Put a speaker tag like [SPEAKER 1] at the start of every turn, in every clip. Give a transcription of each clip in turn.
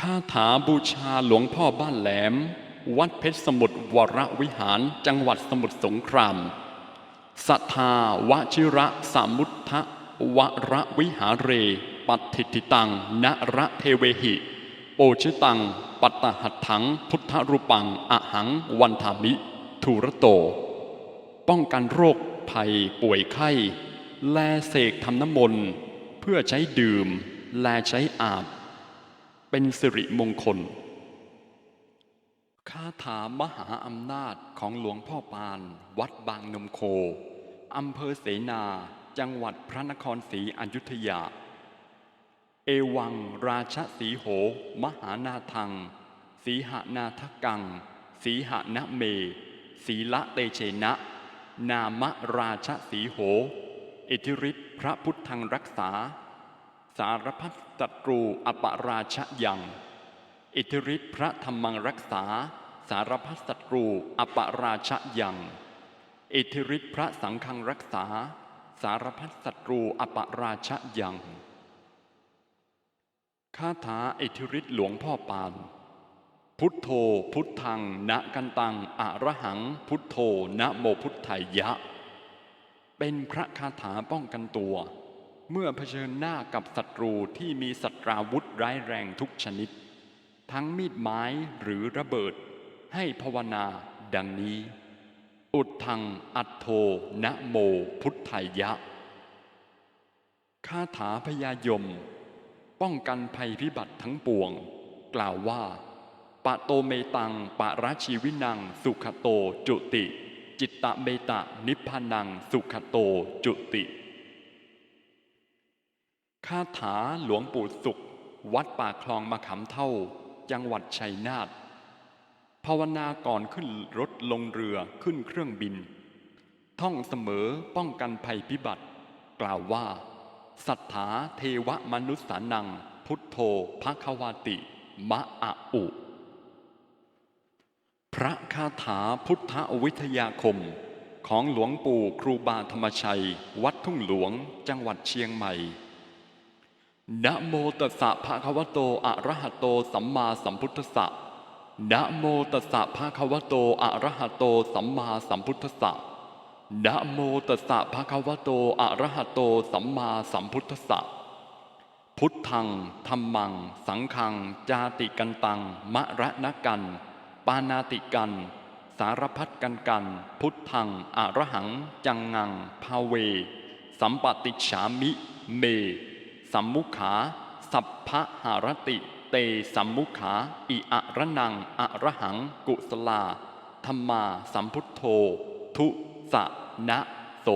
[SPEAKER 1] คาถาบูชาหลวงพ่อบ้านแหลม วัดเพชรสมุทรวรวิหารจังหวัดสมุทรสงครามสัทธาวชิระสามุทธวรวิหาเร ปัตถิติตังนระเทเวหิ โปชิตัง ปัตตหัตถัง พุทธรูปัง อหัง วันธามิ ทุระโต ป้องกันโรคภัยป่วยไข้ แลเสกทำน้ำมนต์ เพื่อใช้ดื่ม แลใช้อาบ เป็นสิริมงคล คาถามหาอำนาจของหลวงพ่อปาน วัดบางนมโค อำเภอเสนา จังหวัดพระนครศรีอยุธยา เอวังราชสีโห มหานาทัง สีหนาทกัง สีหนะเมสีละเตเชนะ นามราชสีโห อิทธิฤทธิพระพุทธังรักษา สารพัดศัตรูอปราชยัง อิทธิฤทธิพระธรรมังรักษา สารพัดศัตรูอปราชยัง อิทธิฤทธิพระสังฆังรักษา สารพัดศัตรูอปราชยังคาถาอิทธิฤทธิหลวงพ่อปาน พุทโธพุทธังนะกันตังอะระหัง พุทโธนะโมพุทไทยะ เป็นพระคาถาป้องกันตัว เมื่อเผชิญหน้ากับศัตรูที่มีสัตราวุธร้ายแรงทุกชนิด ทั้งมีดไม้หรือระเบิด ให้ภาวนาดังนี้ อุดทังอัตโธนะโมพุทไทยะคาถาพยายม ป้องกันภัยพิบัติทั้งปวง กล่าวว่าปะโตเมตังปะราชีวินัง สุขโตจุติ จิตตะเมตะนิพพานัง สุขโตจุติ คาถาหลวงปู่สุข วัดป่าคลองมะขามเท่า จังหวัดชัยนาทภาวนาก่อนขึ้นรถลงเรือขึ้นเครื่องบิน ท่องเสมอป้องกันภัยพิบัติ กล่าวว่าสัทธาเทวมนุษสานัง พุทโธภควาติ มะอะอุ พระคาถาพุทธวิทยาคม ของหลวงปู่ครูบาธรรมชัย วัดทุ่งหลวงจังหวัดเชียงใหม่ นะโมตัสสะภะคะวะโต อะระหะโต สัมมาสัมพุทธัสสะนะโมตัสสะภะคะวะโต อะระหะโต สัมมาสัมพุทธัสสะนะโมตัสสะภะคะวะโต อะระหะโต สัมมาสัมพุทธัสสะ พุทธังธรรมัง สังฆัง จาติกันตัง มะระนะกัน ปานาติกัน สารพัดกันกัน พุทธัง อะระหัง จังงัง ภาเว สัมปติฉามิ เม สัมมุขา สัพพะหารติ เตสัมมุขา อิอะระนังอะระหัง กุสลาธรรมาสัมพุทโธ ทุสะนะโส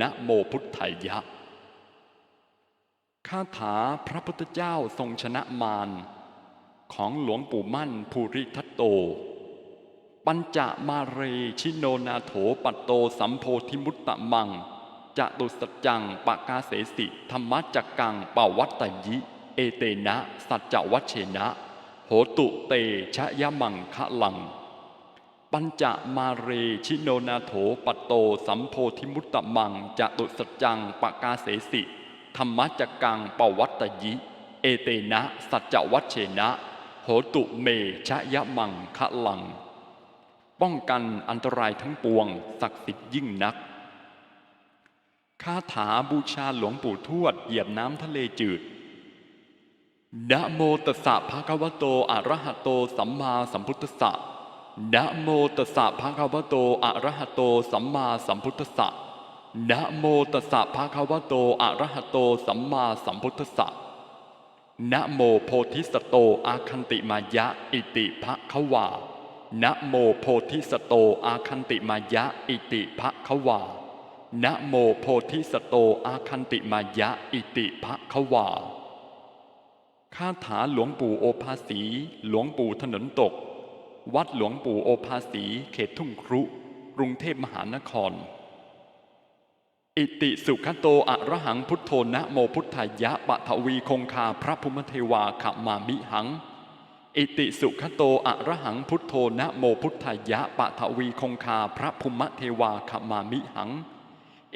[SPEAKER 1] นะโมพุทไทยะคาถาพระพุทธเจ้าทรงชนะมารของหลวงปู่มั่นภูริทัตโต ปัญจมาเรชิโนนาโถปัตโตสัมโพธิมุตตะมัง จะตุสัจจังปะกาเสสิธรรมจักกังปาวัตตยิ เอเตนะ สัจจวัชเชนะ โหตุเตชะยะมังคะลัง ปัญจมาเรชิโนนาโถปัตโตสัมโพธิมุตตะมังจะตุสัจจังปะกาเสสิธรรมจักกังปวัตตยิ เอเตนะ สัจจวัชเชนะ โหตุเมชะยะมังคะลัง ป้องกันอันตรายทั้งปวงศักดิ์สิทธิ์ยิ่งนัก คาถาบูชาหลวงปู่ทวดเหยียบน้ำทะเลจืดนะโมตัสสะภะคะวะโตอะระหะโต สัมมาสัมพุทธัสสะนะโมตัสสะภะคะวะโตอะระหะโต สัมมาสัมพุทธัสสะนะโมตัสสะภะคะวะโตอะระหะโต สัมมาสัมพุทธัสสะนะโมโพธิสตโตอาคันติมายะ อิติภะคะวานะโมโพธิสตโตอาคันติมายะ อิติภะคะวา นะโมโพธิสโตอาคันติมายะอิติภะคะวาคาถาหลวงปู่โอภาสี หลวงปู่ถนนตก วัดหลวงปู่โอภาสี เขตทุ่งครุ กรุงเทพมหานคร อิติสุขโตอะระหังพุทโธนะโมพุทธายะปะทวีคงคาพระภูมิเทวาขมามิหัง อิติสุขโตอะระหังพุทโธนะโมพุทธายะปะทวีคงคาพระภูมิเทวาขมามิหัง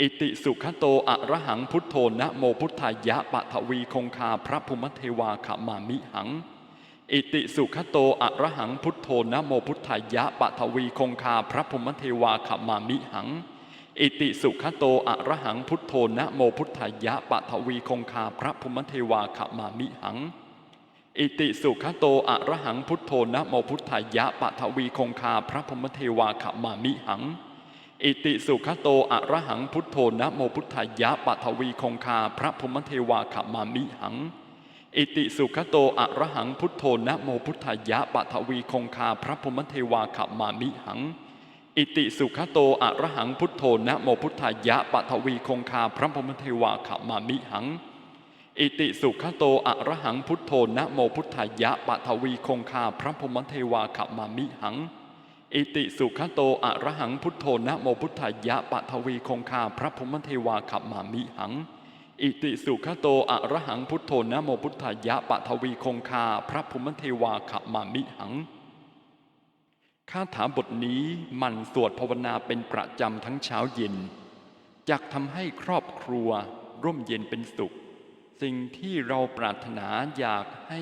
[SPEAKER 1] อิติสุขโตอะระหังพุทโธนะโมพุทธายะปะทวีคงคาพระภูมิเทวาขมามิหัง อิติสุขโตอะระหังพุทโธนะโมพุทธายะปะทวีคงคาพระพรหมเทวาขมามิหัง อิติสุขโตอะระหังพุทโธนะโมพุทธายะปะทวีคงคาพระพรหมเทวาขมามิหัง อิติสุขโตอะระหังพุทโธนะโมพุทธายะปะทวีคงคาพระพรหมเทวาขมามิหัง อิติสุขโตอะระหังพุทโธนะโมพุทธายะปะทวีคงคา พระพรหมเทวาขมามิหัง อิติสุขโตอะระหังพุทโธนะโมพุทธายะปะทวีคงคา พระพรหมเทวาขมามิหัง อิติสุขโตอะระหังพุทโธนะโมพุทธายะปะทวีคงคา พระพรหมเทวาขมามิหัง อิติสุขโตอะระหังพุทโธนะโมพุทธายะปะทวีคงคา พระพรหมเทวาขมามิหัง อิติสุขโตอะระหังพุทโธนะโมพุทธายะปะทวีคงคาพระพรหมเทวาขมามิหัง อิติสุขโตอะระหังพุทโธนะโมพุทธายะปะทวีคงคาพระพรหมเทวาขมามิหังคาถาบทนี้มันสวดภาวนาเป็นประจำทั้งเช้าเย็นจักทำให้ครอบครัวร่มเย็นเป็นสุข สิ่งที่เราปรารถนาอยากให้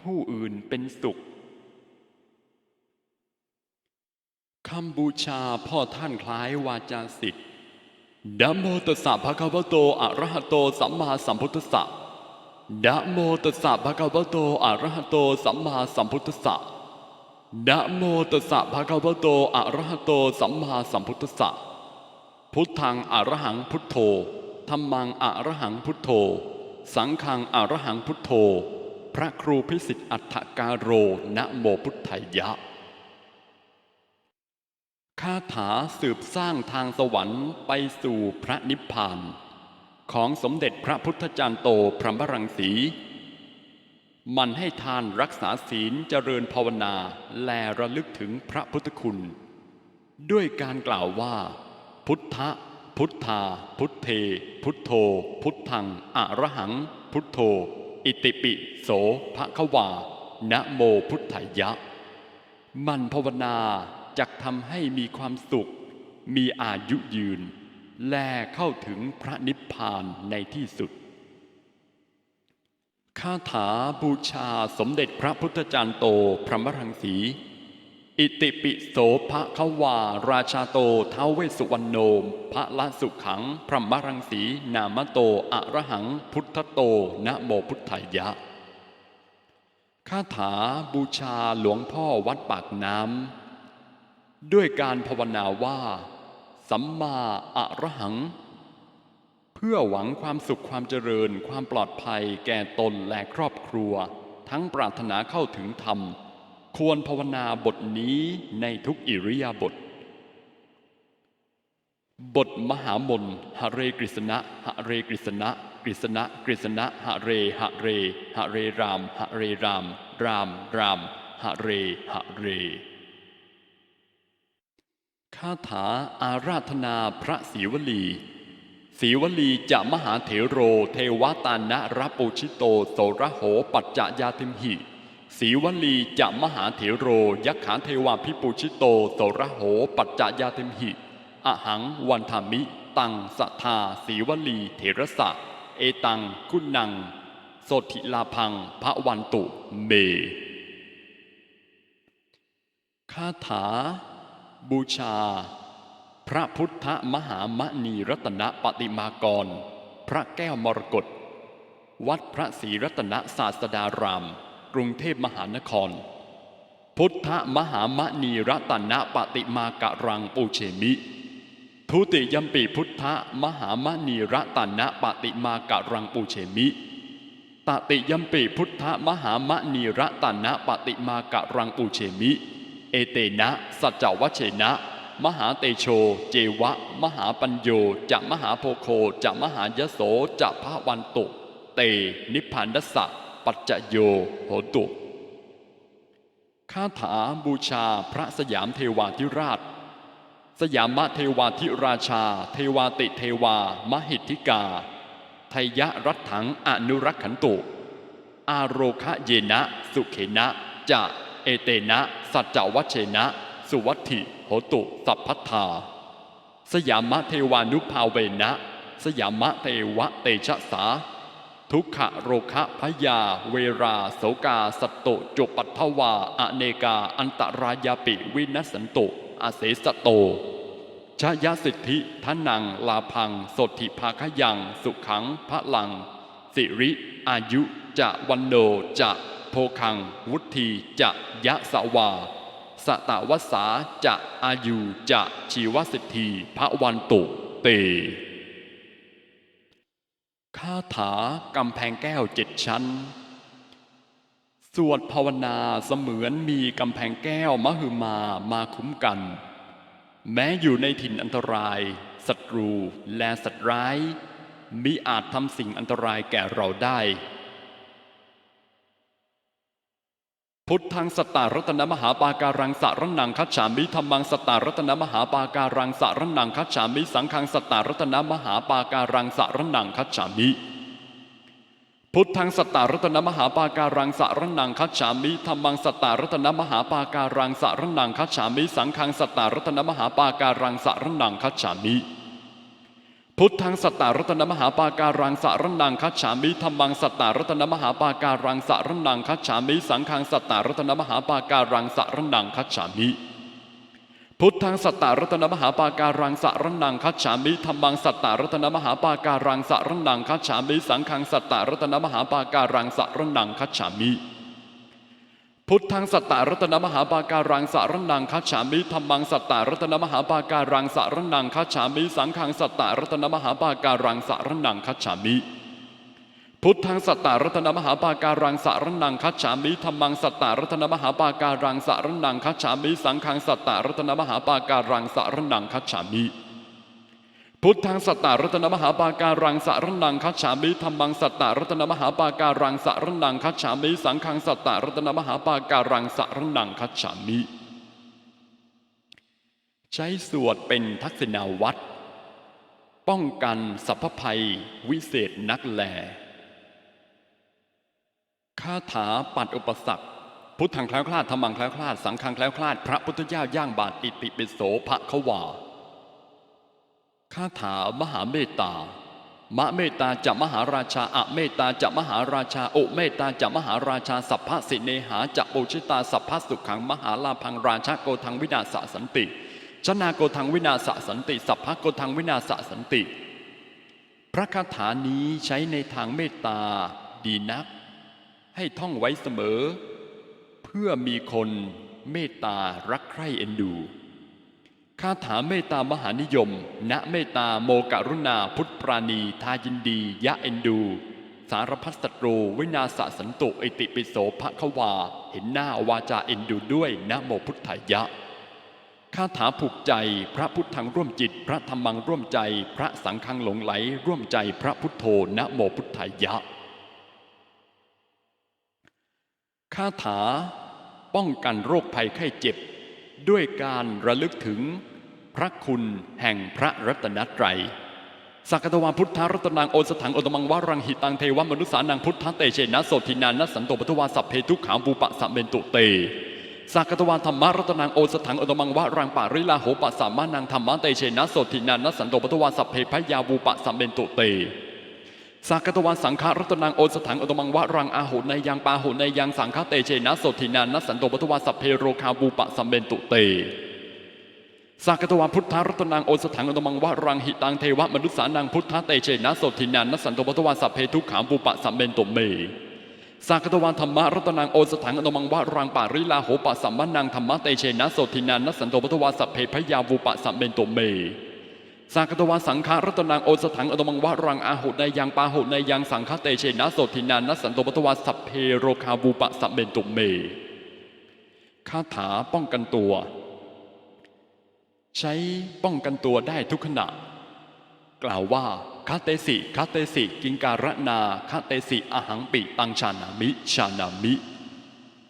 [SPEAKER 1] ผู้อื่นเป็นสุข คำบูชาพ่อท่านคล้ายวาจาสิทธิ์นะโมตัสสะภะคะวะโตอะระหะโตสัมมาสัมพุทธัสสะนะโมตัสสะภะคะวะโตอะระหะโตสัมมาสัมพุทธัสสะนะโมตัสสะภะคะวะโตอะระหะโตสัมมาสัมพุทธัสสะพุทธังอะระหังพุทโธธัมมังอะระหังพุทโธ สังฆังอะระหังพุทโธ พระครูพิสิทธิ์อัฏฐการโรนะโมพุทธายะ คาถาสืบสร้างทางสวรรค์ไปสู่พระนิพพาน ของสมเด็จพระพุทธจารย์โตพระมรังสี มันให้ทานรักษาศีลเจริญภาวนาแลระลึกถึงพระพุทธคุณ ด้วยการกล่าวว่า พุทธะพุทธา พุทเท พุทโธ พุทธังอะระหัง พุทโธ อิติปิโสภะคะวานะโมพุทธายะ มันภาวนา จะทำให้มีความสุข มีอายุยืน และเข้าถึงพระนิพพานในที่สุดคาถาบูชาสมเด็จพระพุทธจารย์โตพระมรังสี อิติปิโสภะคะวา ราชาโตเท้าวเวสสุวรรณโนมพระละสุขังพระมรังสี นามโตอะระหัง พุทธโตนะโมพุทธายะคาถาบูชาหลวงพ่อวัดปากน้ำ ด้วยการภาวนาว่า สัมมาอะระหัง เพื่อหวังความสุขความเจริญความปลอดภัยแก่ตนและครอบครัว ทั้งปรารถนาเข้าถึงธรรม ควรภาวนาบทนี้ในทุกอิริยาบถบทมหามนหะเรกฤษณะหะเรกฤษณะกฤษณะกฤษณะหะเรหะเรหะเรรามหะเรราม รามรามหะเรหะเร คาถาอาราธนาพระศรีวลีศรีวลีจะมหาเถโรเทวตานะรับปุชิโตโสระโหปัจจยาติมหิศรีวลีจะมหาเถโรยักขาเทวาพิปุชิโตโสระโหปัจจยาติมหิอหังวันธามิ ตังสัทธาศรีวลีเถรสะ เอตังกุนัง โสธิลาพังพระวันตุเมคาถา บูชา พระพุทธมหามณีรัตนปฏิมากร พระแก้วมรกตวัดพระศรีรัตนศาสดาราม กรุงเทพมหานคร พุทธมหามณีรัตนปฏิมากรังปูเชมิ ทุติยมปีพุทธมหามณีรัตนปฏิมากรังปูเชมิตติยมปีพุทธมหามณีรัตนปฏิมากรังปูเชมิ เอเตนะ สัจจวัชเชนะ มหาเตโช เจวะ มหาปัญโยจะมหาโพโคจะมหายโสจะพระวันตุ เต นิพพานัสสะปัจจโยโหตุคาถาบูชาพระสยามเทวาธิราช สยามเทวาธิราชา เทวาติเทวา มหิทธิกาไทยรัตถังอนุรักขันตุ อาโรคะเยนะ สุเขนะจะ เอเตนะ สัจจวัชเชนะ สุวัตถิโหตุสัพพัทธา สยามเทวานุภาเวนะ สยามเทวะเตชะสา ทุกขะโรคะพยา เวราโสกาสตโตจุปัทถวา อเนกา อันตรายาปิวินัสสันโตอาเสสโตชยสิทธิทนัง ลาพัง สดทิภาคยัง สุขังพระลัง สิริ อายุ จะวันโนจะ คัง วุธีจะยะสวา สตวสาจะอายุจะชีวสิทธีพระวันตุเตคาถากำแพงแก้วเจ็ดชั้น สวดภาวนาเสมือนมีกำแพงแก้วมหึมามาคุ้มกัน แม้อยู่ในถิ่นอันตรายศัตรูและสัตว์ร้ายมิอาจทำสิ่งอันตรายแก่เราได้ พุทธังสตารัตนมหาปาการังสารนังคัจฉามิธรรมังสตารัตนมหาปาการังสารนังคัจฉามิสังฆังสตารัตนมหาปาการังสารนังคัจฉามิพุทธังสตารัตนมหาปาการังสารนังคัจฉามิธรรมังสตารัตนมหาปาการังสารนังคัจฉามิสังฆังสตตารัตนมหาปาการังสารนังคัจฉามิ พุทธังสัตตารัตนมหาปาการังสารนังคัจฉามิธรรมังสัตตารัตนมหาปาการังสารนังคัจฉามิสังฆังสัตตารัตนมหาปาการังสารนังคัจฉามิพุทธังสัตตารัตนมหาปาการังสารนังคัจฉามิธรรมังสัตตารัตนมหาปาการังสารนังคัจฉามิสังฆังสัตตารัตนมหาปาการังสารนังคัจฉามิ พุทธังสัตตารัตนมหาปาการังสารนังคัจฉามิธรรมังสัตตารัตนมหาปาการังสารนังคัจฉามิสังฆังสัตตารัตนมหาปาการังสารนังคัจฉามิพุทธังสัตตารัตนมหาปาการังสารนังคัจฉามิธรรมังสัตตารัตนมหาปาการังสารนังคัจฉามิสังฆังสัตตารัตนมหาปาการังสารนังคัจฉามิ พุทธังสัตตารัตนมหาปาการังสารนังคัจฉามิธรรมังสัตตารัตนมหาปาการังสารนังคัจฉามิสังฆังสัตตารัตนมหาปาการังสารนังคัจฉามิใช้สวดเป็นทักษิณาวัตรป้องกันสัพพภัย วิเศษนักแลคาถาปัดอุปสรรคพุทธังแคล้วคลาดธรรมังแคล้วคลาดสังฆังแคล้วคลาด พระพุทธเจ้าย่างบาทอิติปิโสภะคะวา คาถามหาเมตตามะเมตตาจะมหาราชาอะเมตตาจะมหาราชาโอเมตตาจะมหาราชาสัพพะสิเนหาจะโอชิตาสัพพะสุขังมหาลาพังราชาโกทังวินาศสันติชนาโกทังวินาศสันติ สัพพะโกทังวินาศสันติ พระคาถานี้ใช้ในทางเมตตาดีนัก ให้ท่องไว้เสมอ เพื่อมีคนเมตตารักใคร่เอ็นดู คาถาเมตตามหานิยม ณเมตตาโมกรุณาพุทธปราณี ทายินดี ยะเอ็นดู สารพัดศัตรู วินาศสันตุอิติปิโสภควา เห็นหน้าวาจาเอ็นดูด้วยนะโมพุทธายะ คาถาผูกใจ พระพุทธังร่วมจิต พระธรรมังร่วมใจ พระสังฆังหลงไหล ร่วมใจพระพุทโธนะโมพุทธายะ คาถา ป้องกันโรคภัยไข้เจ็บ ด้วยการระลึกถึงพระคุณแห่งพระรัตนตรัยสักตวาพุทธรัตนังโอสถังโอตมังวารังหิตังเทวมนุษสานังพุทธเตเชนะโสทินานัสันโตปทวาสัพเพทุกขาบูปะสัมเบนตุเตสักตวาธรรมารัตนังโอสถังโอตมังวารังปาริลาโหปะสัมมานังธรรมะเตเชนะโสทินานัสันโตปทวาสัพเพพยาบูปะสัมเบนตุเต สากตวาสังฆรัตนังโอสถังอตมังวะรังอาหุในยังปาหุในยังสังฆเตเชนะสทินานัสสันโตปทวาสัพเพโรคาบูปะสัมเบนตุเตสากตวาพุทธารัตนังโอสถังอตมังวะรังหิตังเทวมนุษสานังพุทธเตเชนะสทินานัสสันโตปทวาสัพเพทุขาบูปะสัมเบนตุเมสากตวาธรรมรัตนังโอสถังอตมังวะรังปาริลาโหปะสัมมานังธรรมเตเชนะสทินานัสสันโตปทวาสัพเพพยาบูปะสัมเบนตุเม สากตวาสังฆารัตนังโอสถังอตมังวะรังอาหุในยังปาหุในยังสังฆเตเชนะโสทินานัสันโตปทวาสัพเพโรคาบูปะสัมเบนตุเมคาถาป้องกันตัว ใช้ป้องกันตัวได้ทุกขณะ กล่าวว่าคาเตสิคาเตสิ กิงการะนาคาเตสิอหังปิตังชานามิ ชานามิ